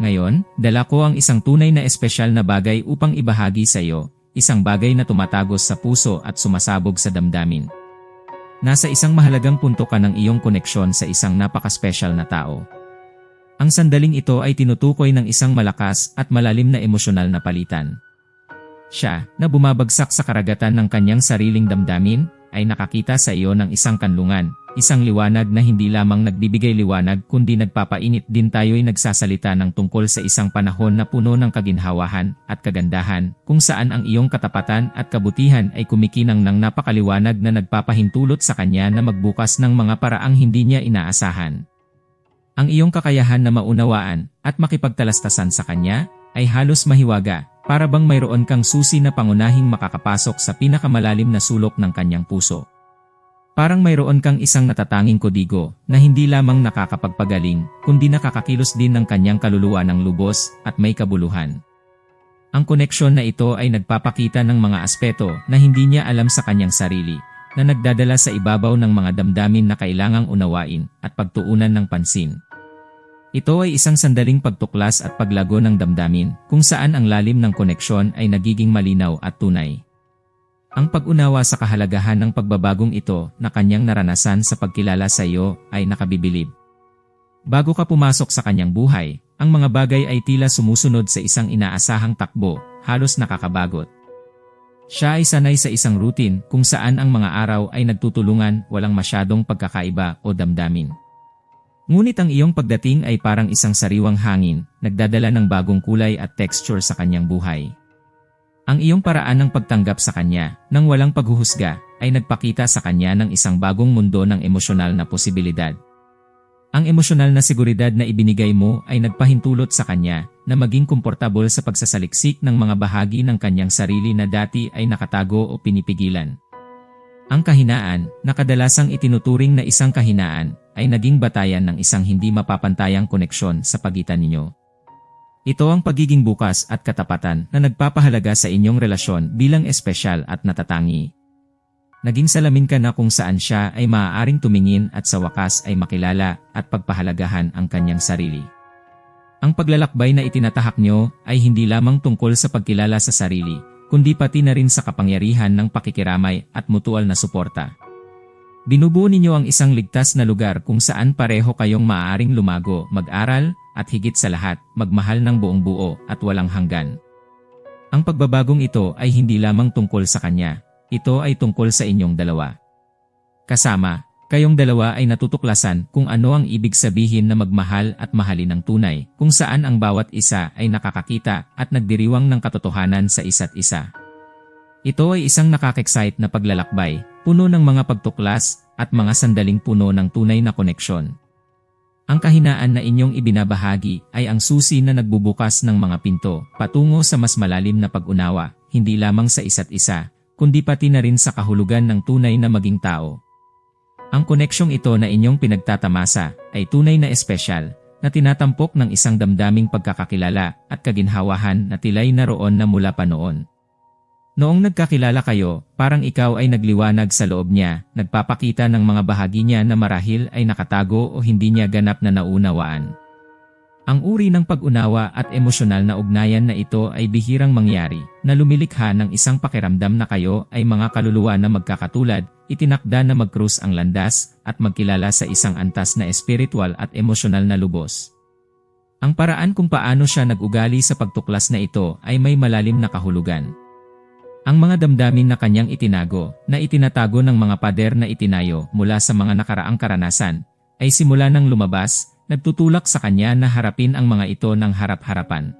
Ngayon, dala ko ang isang tunay na espesyal na bagay upang ibahagi sa iyo, isang bagay na tumatagos sa puso at sumasabog sa damdamin. Nasa isang mahalagang punto ka ng iyong koneksyon sa isang napaka-special na tao. Ang sandaling ito ay tinutukoy ng isang malakas at malalim na emosyonal na palitan. Siya, na bumabagsak sa karagatan ng kanyang sariling damdamin, ay nakakita sa iyo ng isang kanlungan, isang liwanag na hindi lamang nagbibigay liwanag kundi nagpapainit din tayo'y nagsasalita ng tungkol sa isang panahon na puno ng kaginhawahan at kagandahan, kung saan ang iyong katapatan at kabutihan ay kumikinang ng napakaliwanag na nagpapahintulot sa kanya na magbukas ng mga paraang hindi niya inaasahan. Ang iyong kakayahan na maunawaan at makipagtalastasan sa kanya ay halos mahiwaga para bang mayroon kang susi na pangunahing makakapasok sa pinakamalalim na sulok ng kanyang puso. Parang mayroon kang isang natatanging kodigo na hindi lamang nakakapagpagaling, kundi nakakakilos din ng kanyang kaluluwa ng lubos at may kabuluhan. Ang koneksyon na ito ay nagpapakita ng mga aspeto na hindi niya alam sa kanyang sarili, na nagdadala sa ibabaw ng mga damdamin na kailangang unawain at pagtuunan ng pansin. Ito ay isang sandaling pagtuklas at paglago ng damdamin kung saan ang lalim ng koneksyon ay nagiging malinaw at tunay. Ang pag-unawa sa kahalagahan ng pagbabagong ito na kanyang naranasan sa pagkilala sa iyo ay nakabibilib. Bago ka pumasok sa kanyang buhay, ang mga bagay ay tila sumusunod sa isang inaasahang takbo, halos nakakabagot. Siya ay sanay sa isang routine kung saan ang mga araw ay nagtutulungan walang masyadong pagkakaiba o damdamin. Ngunit ang iyong pagdating ay parang isang sariwang hangin, nagdadala ng bagong kulay at texture sa kanyang buhay. Ang iyong paraan ng pagtanggap sa kanya, nang walang paghuhusga, ay nagpakita sa kanya ng isang bagong mundo ng emosyonal na posibilidad. Ang emosyonal na seguridad na ibinigay mo ay nagpahintulot sa kanya na maging komportable sa pagsasaliksik ng mga bahagi ng kanyang sarili na dati ay nakatago o pinipigilan. Ang kahinaan, na kadalasang itinuturing na isang kahinaan, ay naging batayan ng isang hindi mapapantayang koneksyon sa pagitan ninyo. Ito ang pagiging bukas at katapatan na nagpapahalaga sa inyong relasyon bilang espesyal at natatangi. Naging salamin ka na kung saan siya ay maaaring tumingin at sa wakas ay makilala at pagpahalagahan ang kanyang sarili. Ang paglalakbay na itinatahak nyo ay hindi lamang tungkol sa pagkilala sa sarili, kundi pati na rin sa kapangyarihan ng pakikiramay at mutual na suporta. Binubuo ninyo ang isang ligtas na lugar kung saan pareho kayong maaaring lumago, mag-aral, at higit sa lahat, magmahal ng buong buo at walang hanggan. Ang pagbabagong ito ay hindi lamang tungkol sa kanya, ito ay tungkol sa inyong dalawa. Kasama, kayong dalawa ay natutuklasan kung ano ang ibig sabihin na magmahal at mahalin ng tunay, kung saan ang bawat isa ay nakakakita at nagdiriwang ng katotohanan sa isa't isa. Ito ay isang nakaka-excite na paglalakbay, puno ng mga pagtuklas at mga sandaling puno ng tunay na koneksyon. Ang kahinaan na inyong ibinabahagi ay ang susi na nagbubukas ng mga pinto patungo sa mas malalim na pag-unawa, hindi lamang sa isa't isa, kundi pati na rin sa kahulugan ng tunay na maging tao. Ang koneksyong ito na inyong pinagtatamasa ay tunay na espesyal, na tinatampok ng isang damdaming pagkakakilala at kaginhawahan na tilay naroon na mula pa noon. Noong nagkakilala kayo, parang ikaw ay nagliwanag sa loob niya, nagpapakita ng mga bahagi niya na marahil ay nakatago o hindi niya ganap na naunawaan. Ang uri ng pag-unawa at emosyonal na ugnayan na ito ay bihirang mangyari, na lumilikha ng isang pakiramdam na kayo ay mga kaluluwa na magkakatulad, itinakda na mag-cruise ang landas, at magkilala sa isang antas na espiritual at emosyonal na lubos. Ang paraan kung paano siya nag-ugali sa pagtuklas na ito ay may malalim na kahulugan. Ang mga damdamin na kanyang itinago, na itinatago ng mga pader na itinayo mula sa mga nakaraang karanasan, ay simula ng lumabas, nagtutulak sa kanya na harapin ang mga ito ng harap-harapan.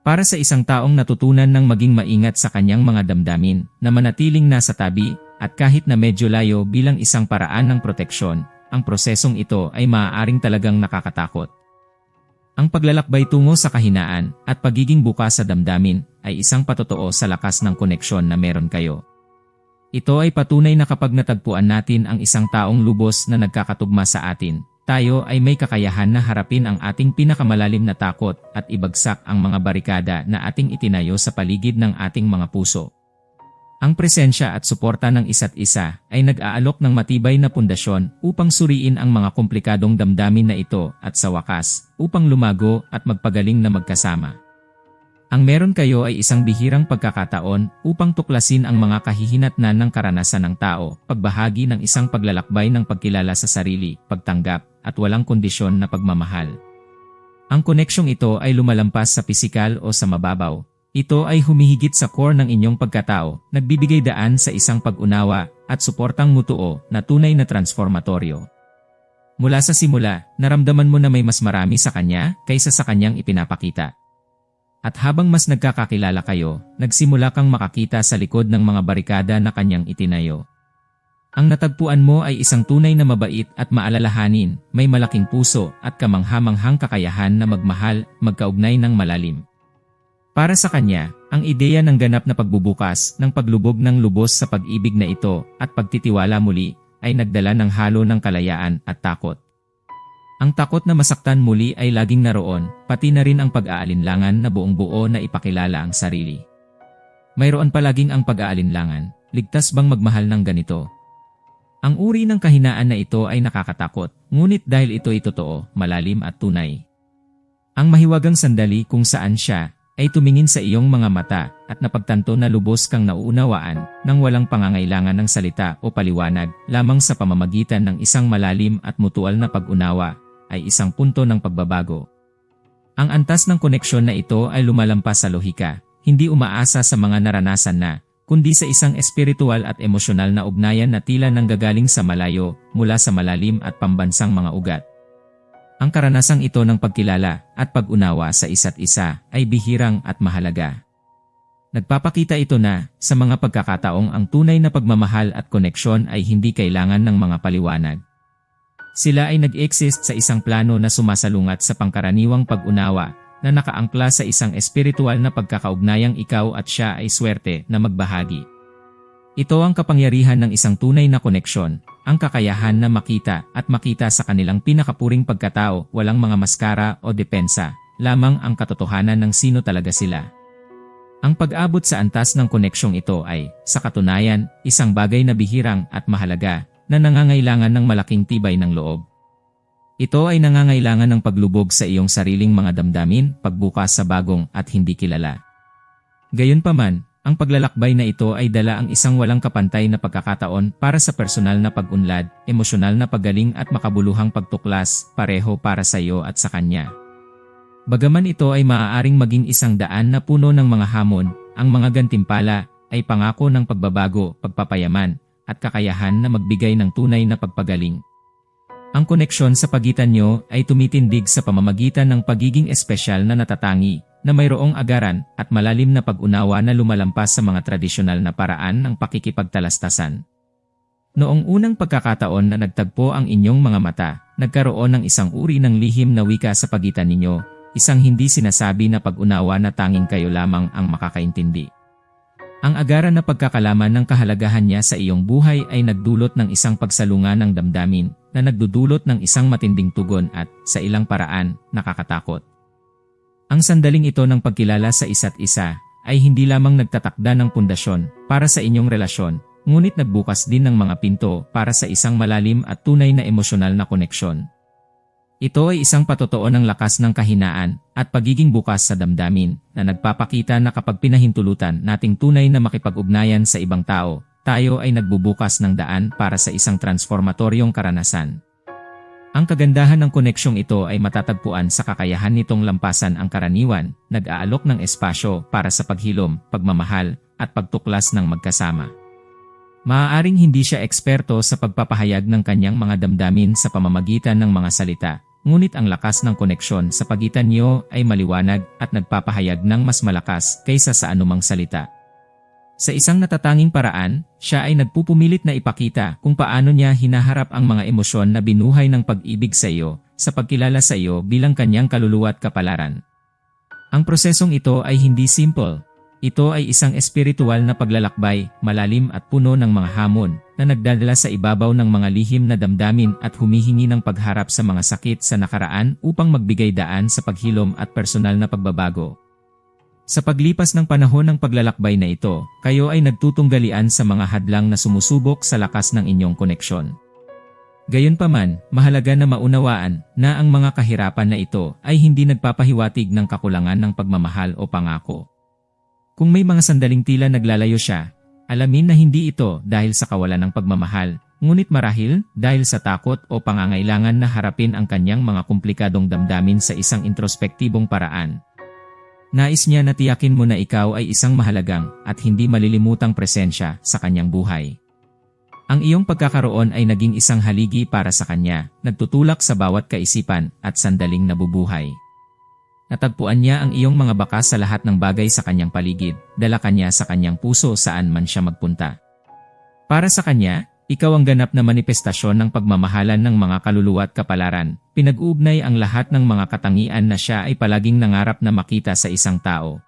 Para sa isang taong natutunan ng maging maingat sa kanyang mga damdamin, na manatiling nasa tabi, at kahit na medyo layo bilang isang paraan ng proteksyon, ang prosesong ito ay maaaring talagang nakakatakot. Ang paglalakbay tungo sa kahinaan at pagiging bukas sa damdamin ay isang patotoo sa lakas ng koneksyon na meron kayo. Ito ay patunay na kapag natagpuan natin ang isang taong lubos na nagkakatugma sa atin, tayo ay may kakayahan na harapin ang ating pinakamalalim na takot at ibagsak ang mga barikada na ating itinayo sa paligid ng ating mga puso. Ang presensya at suporta ng isa't isa ay nag-aalok ng matibay na pundasyon upang suriin ang mga komplikadong damdamin na ito at sa wakas, upang lumago at magpagaling na magkasama. Ang meron kayo ay isang bihirang pagkakataon upang tuklasin ang mga kahihinatnan ng karanasan ng tao, pagbahagi ng isang paglalakbay ng pagkilala sa sarili, pagtanggap, at walang kondisyon na pagmamahal. Ang koneksyong ito ay lumalampas sa pisikal o sa mababaw, ito ay humihigit sa core ng inyong pagkatao, nagbibigay daan sa isang pag-unawa at suportang mutuo na tunay na transformatoryo. Mula sa simula, naramdaman mo na may mas marami sa kanya kaysa sa kanyang ipinapakita. At habang mas nagkakakilala kayo, nagsimula kang makakita sa likod ng mga barikada na kanyang itinayo. Ang natagpuan mo ay isang tunay na mabait at maalalahanin, may malaking puso at kamanghamanghang kakayahan na magmahal, magkaugnay ng malalim. Para sa kanya, ang ideya ng ganap na pagbubukas ng paglubog ng lubos sa pag-ibig na ito at pagtitiwala muli ay nagdala ng halo ng kalayaan at takot. Ang takot na masaktan muli ay laging naroon, pati na rin ang pag-aalinlangan na buong buo na ipakilala ang sarili. Mayroon palaging ang pag-aalinlangan, ligtas bang magmahal ng ganito? Ang uri ng kahinaan na ito ay nakakatakot, ngunit dahil ito ay totoo, malalim at tunay. Ang mahiwagang sandali kung saan siya ay tumingin sa iyong mga mata at napagtanto na lubos kang nauunawaan nang walang pangangailangan ng salita o paliwanag lamang sa pamamagitan ng isang malalim at mutual na pag-unawa ay isang punto ng pagbabago. Ang antas ng koneksyon na ito ay lumalampas sa lohika, hindi umaasa sa mga naranasan na, kundi sa isang espiritual at emosyonal na ugnayan na tila nanggagaling sa malayo mula sa malalim at pambansang mga ugat. Ang karanasang ito ng pagkilala at pag-unawa sa isa't isa ay bihirang at mahalaga. Nagpapakita ito na, sa mga pagkakataong ang tunay na pagmamahal at koneksyon ay hindi kailangan ng mga paliwanag. Sila ay nag-exist sa isang plano na sumasalungat sa pangkaraniwang pag-unawa na nakaangkla sa isang espiritual na pagkakaugnayang ikaw at siya ay swerte na magbahagi. Ito ang kapangyarihan ng isang tunay na koneksyon ang kakayahan na makita at makita sa kanilang pinakapuring pagkatao, walang mga maskara o depensa, lamang ang katotohanan ng sino talaga sila. Ang pag-abot sa antas ng koneksyong ito ay, sa katunayan, isang bagay na bihirang at mahalaga na nangangailangan ng malaking tibay ng loob. Ito ay nangangailangan ng paglubog sa iyong sariling mga damdamin, pagbukas sa bagong at hindi kilala. Gayunpaman, ang paglalakbay na ito ay dala ang isang walang kapantay na pagkakataon para sa personal na pag-unlad, emosyonal na paggaling at makabuluhang pagtuklas, pareho para sa iyo at sa kanya. Bagaman ito ay maaaring maging isang daan na puno ng mga hamon, ang mga gantimpala ay pangako ng pagbabago, pagpapayaman, at kakayahan na magbigay ng tunay na pagpagaling. Ang koneksyon sa pagitan nyo ay tumitindig sa pamamagitan ng pagiging espesyal na natatangi, na mayroong agaran at malalim na pag-unawa na lumalampas sa mga tradisyonal na paraan ng pakikipagtalastasan. Noong unang pagkakataon na nagtagpo ang inyong mga mata, nagkaroon ng isang uri ng lihim na wika sa pagitan ninyo, isang hindi sinasabi na pag-unawa na tanging kayo lamang ang makakaintindi. Ang agaran na pagkakalaman ng kahalagahan niya sa iyong buhay ay nagdulot ng isang pagsalungan ng damdamin na nagdudulot ng isang matinding tugon at, sa ilang paraan, nakakatakot. Ang sandaling ito ng pagkilala sa isa't isa ay hindi lamang nagtatakda ng pundasyon para sa inyong relasyon, ngunit nagbukas din ng mga pinto para sa isang malalim at tunay na emosyonal na koneksyon. Ito ay isang patotoo ng lakas ng kahinaan at pagiging bukas sa damdamin na nagpapakita na kapag pinahintulutan nating tunay na makipag-ugnayan sa ibang tao, tayo ay nagbubukas ng daan para sa isang transformatoryong karanasan. Ang kagandahan ng koneksyong ito ay matatagpuan sa kakayahan nitong lampasan ang karaniwan, nag-aalok ng espasyo para sa paghilom, pagmamahal, at pagtuklas ng magkasama. Maaaring hindi siya eksperto sa pagpapahayag ng kanyang mga damdamin sa pamamagitan ng mga salita, ngunit ang lakas ng koneksyon sa pagitan niyo ay maliwanag at nagpapahayag ng mas malakas kaysa sa anumang salita. Sa isang natatanging paraan, siya ay nagpupumilit na ipakita kung paano niya hinaharap ang mga emosyon na binuhay ng pag-ibig sa iyo, sa pagkilala sa iyo bilang kanyang kaluluwa at kapalaran. Ang prosesong ito ay hindi simple. Ito ay isang espiritual na paglalakbay, malalim at puno ng mga hamon, na nagdadala sa ibabaw ng mga lihim na damdamin at humihingi ng pagharap sa mga sakit sa nakaraan upang magbigay daan sa paghilom at personal na pagbabago. Sa paglipas ng panahon ng paglalakbay na ito, kayo ay nagtutunggalian sa mga hadlang na sumusubok sa lakas ng inyong koneksyon. Gayunpaman, mahalaga na maunawaan na ang mga kahirapan na ito ay hindi nagpapahiwatig ng kakulangan ng pagmamahal o pangako. Kung may mga sandaling tila naglalayo siya, alamin na hindi ito dahil sa kawalan ng pagmamahal, ngunit marahil dahil sa takot o pangangailangan na harapin ang kanyang mga komplikadong damdamin sa isang introspektibong paraan. Nais niya na tiyakin mo na ikaw ay isang mahalagang at hindi malilimutang presensya sa kanyang buhay. Ang iyong pagkakaroon ay naging isang haligi para sa kanya, nagtutulak sa bawat kaisipan at sandaling nabubuhay. Natagpuan niya ang iyong mga bakas sa lahat ng bagay sa kanyang paligid, dala kanya sa kanyang puso saan man siya magpunta. Para sa kanya, ikaw ang ganap na manifestasyon ng pagmamahalan ng mga kaluluwa at kapalaran. Pinag-uugnay ang lahat ng mga katangian na siya ay palaging nangarap na makita sa isang tao.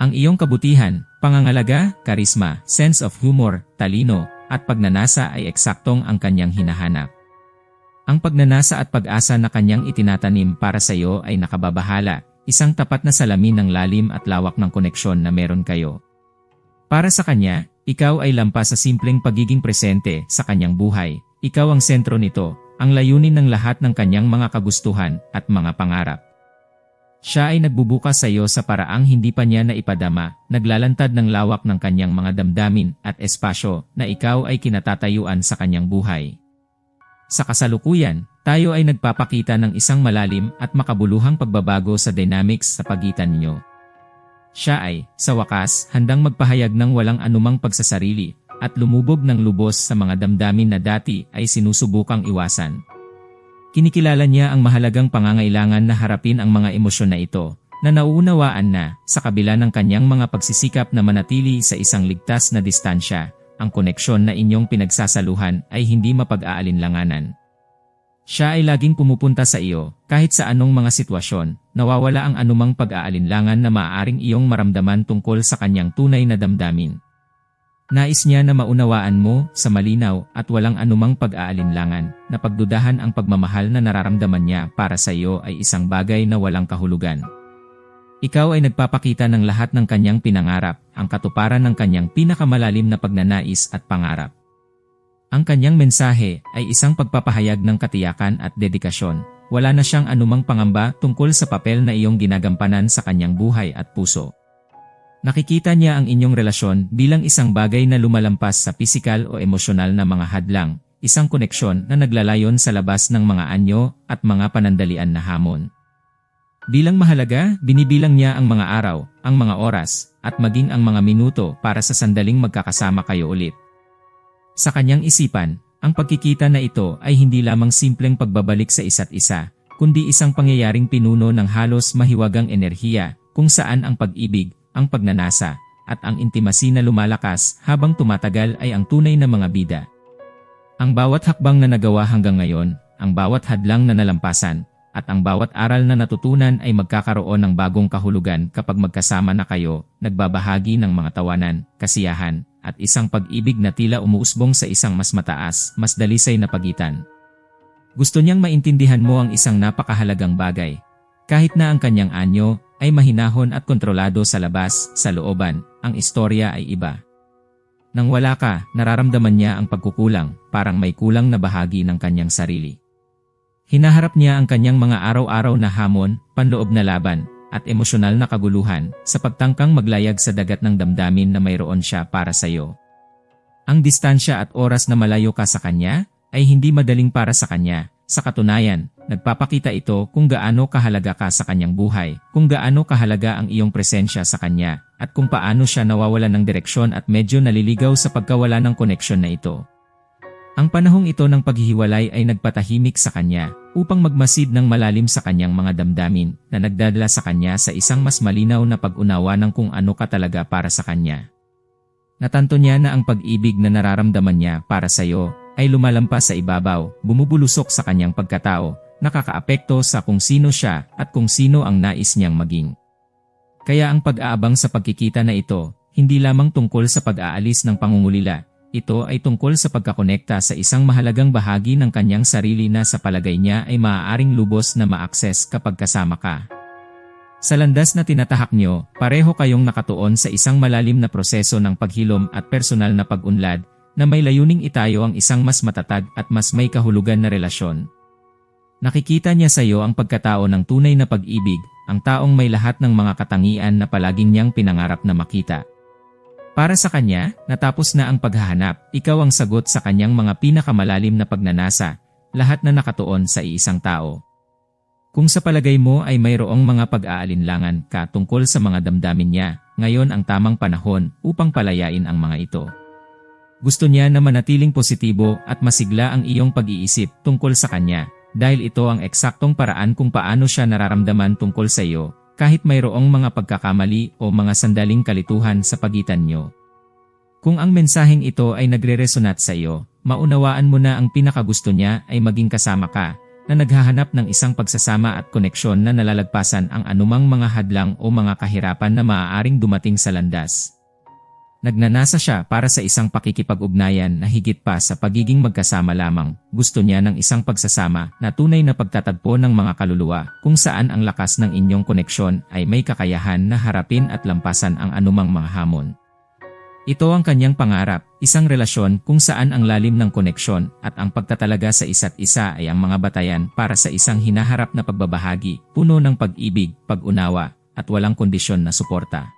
Ang iyong kabutihan, pangangalaga, karisma, sense of humor, talino, at pagnanasa ay eksaktong ang kanyang hinahanap. Ang pagnanasa at pag-asa na kanyang itinatanim para sa iyo ay nakababahala, isang tapat na salamin ng lalim at lawak ng koneksyon na meron kayo. Para sa kanya, ikaw ay lampas sa simpleng pagiging presente sa kanyang buhay. Ikaw ang sentro nito, ang layunin ng lahat ng kanyang mga kagustuhan at mga pangarap. Siya ay nagbubukas sa iyo sa paraang hindi pa niya naipadama, naglalantad ng lawak ng kanyang mga damdamin at espasyo na ikaw ay kinatatayuan sa kanyang buhay. Sa kasalukuyan, tayo ay nagpapakita ng isang malalim at makabuluhang pagbabago sa dynamics sa pagitan niyo. Siya ay, sa wakas, handang magpahayag ng walang anumang pagsasarili at lumubog ng lubos sa mga damdamin na dati ay sinusubukang iwasan. Kinikilala niya ang mahalagang pangangailangan na harapin ang mga emosyon na ito, na nauunawaan na, sa kabila ng kanyang mga pagsisikap na manatili sa isang ligtas na distansya, ang koneksyon na inyong pinagsasaluhan ay hindi mapag-aalinlanganan. Siya ay laging pumupunta sa iyo, kahit sa anong mga sitwasyon, nawawala ang anumang pag-aalinlangan na maaaring iyong maramdaman tungkol sa kanyang tunay na damdamin. Nais niya na maunawaan mo sa malinaw at walang anumang pag-aalinlangan na pagdudahan ang pagmamahal na nararamdaman niya para sa iyo ay isang bagay na walang kahulugan. Ikaw ay nagpapakita ng lahat ng kanyang pinangarap, ang katuparan ng kanyang pinakamalalim na pagnanais at pangarap. Ang kanyang mensahe ay isang pagpapahayag ng katiyakan at dedikasyon. Wala na siyang anumang pangamba tungkol sa papel na iyong ginagampanan sa kanyang buhay at puso. Nakikita niya ang inyong relasyon bilang isang bagay na lumalampas sa pisikal o emosyonal na mga hadlang, isang koneksyon na naglalayon sa labas ng mga anyo at mga panandalian na hamon. Bilang mahalaga, binibilang niya ang mga araw, ang mga oras, at maging ang mga minuto para sa sandaling magkakasama kayo ulit. Sa kanyang isipan, ang pagkikita na ito ay hindi lamang simpleng pagbabalik sa isa't isa, kundi isang pangyayaring pinuno ng halos mahiwagang enerhiya kung saan ang pag-ibig, ang pagnanasa, at ang intimacy na lumalakas habang tumatagal ay ang tunay na mga bida. Ang bawat hakbang na nagawa hanggang ngayon, ang bawat hadlang na nalampasan, at ang bawat aral na natutunan ay magkakaroon ng bagong kahulugan kapag magkasama na kayo, nagbabahagi ng mga tawanan, kasiyahan, at isang pag-ibig na tila umuusbong sa isang mas mataas, mas dalisay na pagitan. Gusto niyang maintindihan mo ang isang napakahalagang bagay. Kahit na ang kanyang anyo ay mahinahon at kontrolado sa labas, sa looban, ang istorya ay iba. Nang wala ka, nararamdaman niya ang pagkukulang, parang may kulang na bahagi ng kanyang sarili. Hinaharap niya ang kanyang mga araw-araw na hamon, panloob na laban, at emosyonal na kaguluhan sa pagtangkang maglayag sa dagat ng damdamin na mayroon siya para sa iyo. Ang distansya at oras na malayo ka sa kanya ay hindi madaling para sa kanya. Sa katunayan, nagpapakita ito kung gaano kahalaga ka sa kanyang buhay, kung gaano kahalaga ang iyong presensya sa kanya, at kung paano siya nawawalan ng direksyon at medyo naliligaw sa pagkawala ng koneksyon na ito. Ang panahong ito ng paghihiwalay ay nagpatahimik sa kanya upang magmasid ng malalim sa kanyang mga damdamin na nagdadala sa kanya sa isang mas malinaw na pag-unawa ng kung ano ka talaga para sa kanya. Natanto niya na ang pag-ibig na nararamdaman niya para sa iyo ay lumalampas sa ibabaw, bumubulusok sa kanyang pagkatao, nakakaapekto sa kung sino siya at kung sino ang nais niyang maging. Kaya ang pag-aabang sa pagkikita na ito, hindi lamang tungkol sa pag-aalis ng pangungulila, ito ay tungkol sa pagkakonekta sa isang mahalagang bahagi ng kanyang sarili na sa palagay niya ay maaaring lubos na ma-access kapag kasama ka. Sa landas na tinatahak nyo, pareho kayong nakatuon sa isang malalim na proseso ng paghilom at personal na pag-unlad na may layuning itayo ang isang mas matatag at mas may kahulugan na relasyon. Nakikita niya sa iyo ang pagkatao ng tunay na pag-ibig, ang taong may lahat ng mga katangian na palaging niyang pinangarap na makita. Para sa kanya, natapos na ang paghahanap, ikaw ang sagot sa kanyang mga pinakamalalim na pagnanasa, lahat na nakatuon sa iisang tao. Kung sa palagay mo ay mayroong mga pag-aalinlangan ka tungkol sa mga damdamin niya, ngayon ang tamang panahon upang palayain ang mga ito. Gusto niya na manatiling positibo at masigla ang iyong pag-iisip tungkol sa kanya, dahil ito ang eksaktong paraan kung paano siya nararamdaman tungkol sa iyo, kahit mayroong mga pagkakamali o mga sandaling kalituhan sa pagitan niyo. Kung ang mensaheng ito ay nagre-resonate sa iyo, maunawaan mo na ang pinakagusto niya ay maging kasama ka, na naghahanap ng isang pagsasama at koneksyon na nalalagpasan ang anumang mga hadlang o mga kahirapan na maaaring dumating sa landas. Nagnanasa siya para sa isang pakikipag-ugnayan na higit pa sa pagiging magkasama lamang. Gusto niya ng isang pagsasama na tunay na pagtatagpo ng mga kaluluwa kung saan ang lakas ng inyong koneksyon ay may kakayahan na harapin at lampasan ang anumang mga hamon. Ito ang kanyang pangarap, isang relasyon kung saan ang lalim ng koneksyon at ang pagtatalaga sa isa't isa ay ang mga batayan para sa isang hinaharap na pagbabahagi, puno ng pag-ibig, pag-unawa, at walang kondisyon na suporta.